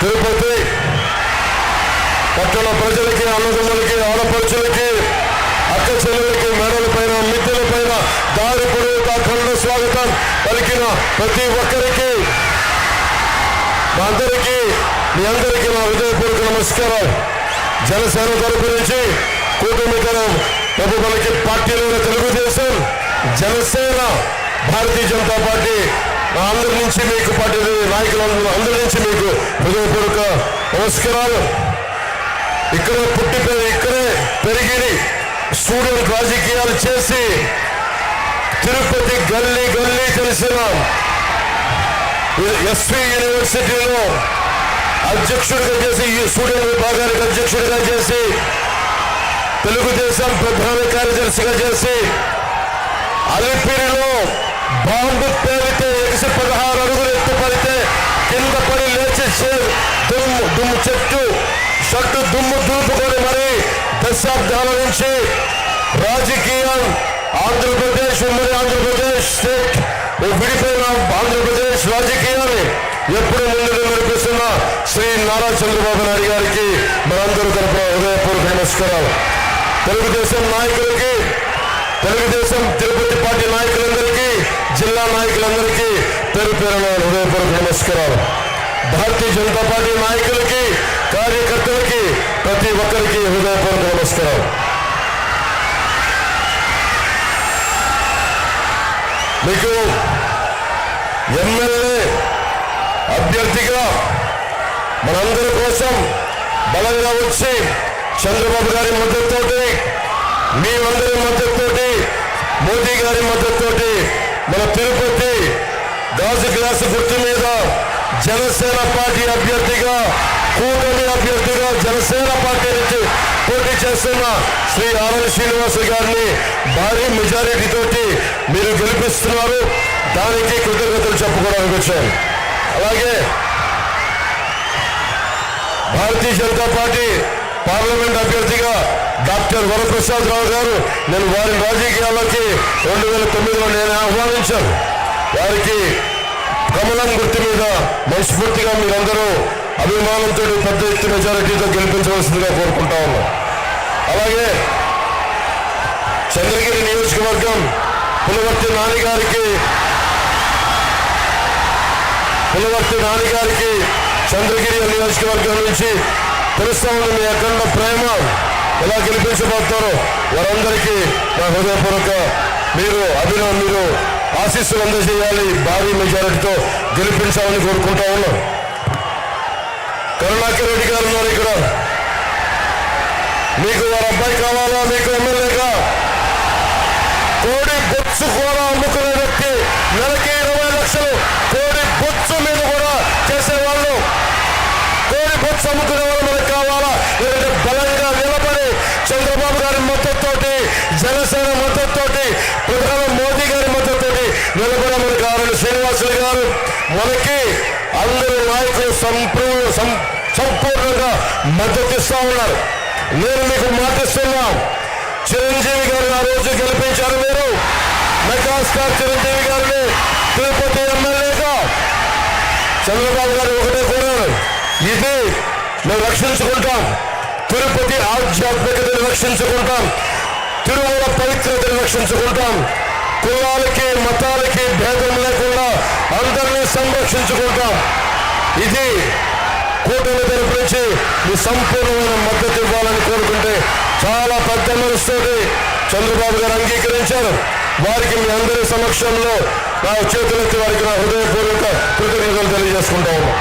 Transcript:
తిరుపతి. పట్టణ ప్రజలకి అన్నదమ్ములకి ఆడపడుచులకి అక్క చెల్లెలకి మెడల పైన మిద్దెల పైన దారి పొడవుతా కళ్ళ స్వాగతం పలికిన ప్రతి ఒక్కరికి. మా అందరికీ మీ అందరికీ నా హృదయపూర్వక నమస్కారం. జనసేన తరపు నుంచి కూటమి తరం ప్రభు మనకి పార్టీలో తెలుగుదేశం జనసేన భారతీయ జనతా పార్టీ అందరి నుంచి మీకు పార్టీ నాయకులందరూ అందరి నుంచి మీకు హృదయపూర్వక నమస్కారాలు. ఇక్కడ పుట్టి ఇక్కడే పెరిగి స్టూడెంట్ రాజకీయాలు చేసి తిరుపతి గల్లీ గల్లీ తెలిసిన. ఎస్వి యూనివర్సిటీలో అధ్యక్షుడిగా చేసి ఈ స్టూడెంట్ విభాగానికి అధ్యక్షుడిగా చేసి తెలుగుదేశం ప్రధాన కార్యదర్శిగా చేసి అలిపిరిలో బాంబు పేలితే ఎగిసి పదహారు అడుగులు ఎత్తు పడితే కింద పడి లేచి చే- దుమ్ము దుమ్ము చెట్టు షట్టు దుమ్ము దులుపుకొని మరి దశాబ్దాల నుంచి రాజకీయం ఆంధ్రప్రదేశ్ ఉమ్మడి ఆంధ్రప్రదేశ్ స్టేట్ ఓ విడిపోయిన ఆంధ్రప్రదేశ్ రాజకీయాన్ని ఎప్పుడు ముందుగా నడిపిస్తున్న శ్రీ నారా చంద్రబాబు నాయుడు గారికి మనందరూ తరపున హృదయపూర్వక నమస్కారాలు. తెలుగుదేశం నాయకులకి తెలుగుదేశం పేరున హృదయపూర్వక నమస్కారాలు. భారతీయ జనతా పార్టీ నాయకులకి కార్యకర్తలకి ప్రతి ఒక్కరికి హృదయపూర్వక నమస్కారం మీకు ఎమ్మెల్యే అభ్యర్థిగా మనందరి కోసం బలంగా వచ్చి చంద్రబాబు గారి మద్దతుతోటి మేమందరి మద్దతుతోటి మోదీ గారి మద్దతుతోటి మన తిరుపతి గాజు గుర్తు మీద జనసేన పార్టీ అభ్యర్థిగా కూటమి అభ్యర్థిగా జనసేన పార్టీ నుంచి పోటీ చేస్తున్న శ్రీ ఆర్ఎల్ శ్రీనివాస్ గారిని భారీ మెజారిటీతోటి మీరు గెలిపిస్తున్నారు. దానికి కృతజ్ఞతలు చెప్పుకోవడానికి వచ్చాను అలాగే భారతీయ జనతా పార్టీ పార్లమెంట్ అభ్యర్థిగా డాక్టర్ వరప్రసాద్ రావు గారు నేను వారి రాజకీయాల్లోకి రెండు వేల తొమ్మిదిలో నేను ఆహ్వానించాను. వారికి కమలం గుర్తు మీద మనస్ఫూర్తిగా మీరందరూ అభిమానంతో పెద్ద ఎత్తు మెజారిటీతో గెలిపించవలసిందిగా కోరుకుంటా ఉన్నాం. అలాగే చంద్రగిరి నియోజకవర్గం పులవర్తి నాని గారికి పులవర్తి నాని గారికి చంద్రగిరి నియోజకవర్గం నుంచి తెలుస్తా ఉంది మీ అఖండ ప్రేమ. ఎలా గెలిపించబోతారో వారందరికీ నా హృదయపూర్వక మీరు అభినందనలు. ఆశీస్సులు అందజేయాలి. భారీ మెజారిటీతో గెలిపించాలని కోరుకుంటా ఉన్నాం. కరుణాకర్ రెడ్డి గారు ఉన్నారు ఇక్కడ. మీకు వారి అబ్బాయి కావాలా? మీకు ఎమ్మెల్యేగా కోడి బొత్సు కూడా అమ్ముకునే వ్యక్తి. నెలకి ఇరవై లక్షలు. కోడి బొచ్చు మీద కూడా చేసేవాళ్ళు. కోడి బొత్సు అమ్ముకునే వాళ్ళు మనకు కావాలా? లేదంటే నిలబడమని కారణం శ్రీనివాసులు గారు మనకి అందరూ నాయకులు సంపూర్ణ సంపూర్ణంగా మద్దతు ఇస్తా ఉన్నారు. నేను మీకు మాటిస్తున్నా చిరంజీవి గారిని ఆ రోజు గెలిపించారు మీరు. మెగాస్టార్ చిరంజీవి గారిని తిరుపతి ఎమ్మెల్యేగా చంద్రబాబు గారు ఒకటే కోరారు ఇది మేము రక్షించుకుంటాం. తిరుపతి ఆధ్యాత్మికతను రక్షించుకుంటాం. తిరుమల పవిత్రతను రక్షించుకుంటాం. కులాలకి మతాలకి భేదం లేకుండా అందరినీ సంరక్షించుకుంటాం. ఇది కూటమి తరపు నుంచి మీ సంపూర్ణమైన మద్దతు ఇవ్వాలని కోరుకుంటే చాలా పెద్ద మనసుతోటి చంద్రబాబు గారు అంగీకరించారు. వారికి మీ అందరి సమక్షంలో నా చేతులెత్తి వారికి నా హృదయపూర్వక కృతజ్ఞతలు తెలియజేసుకుంటా ఉన్నాం.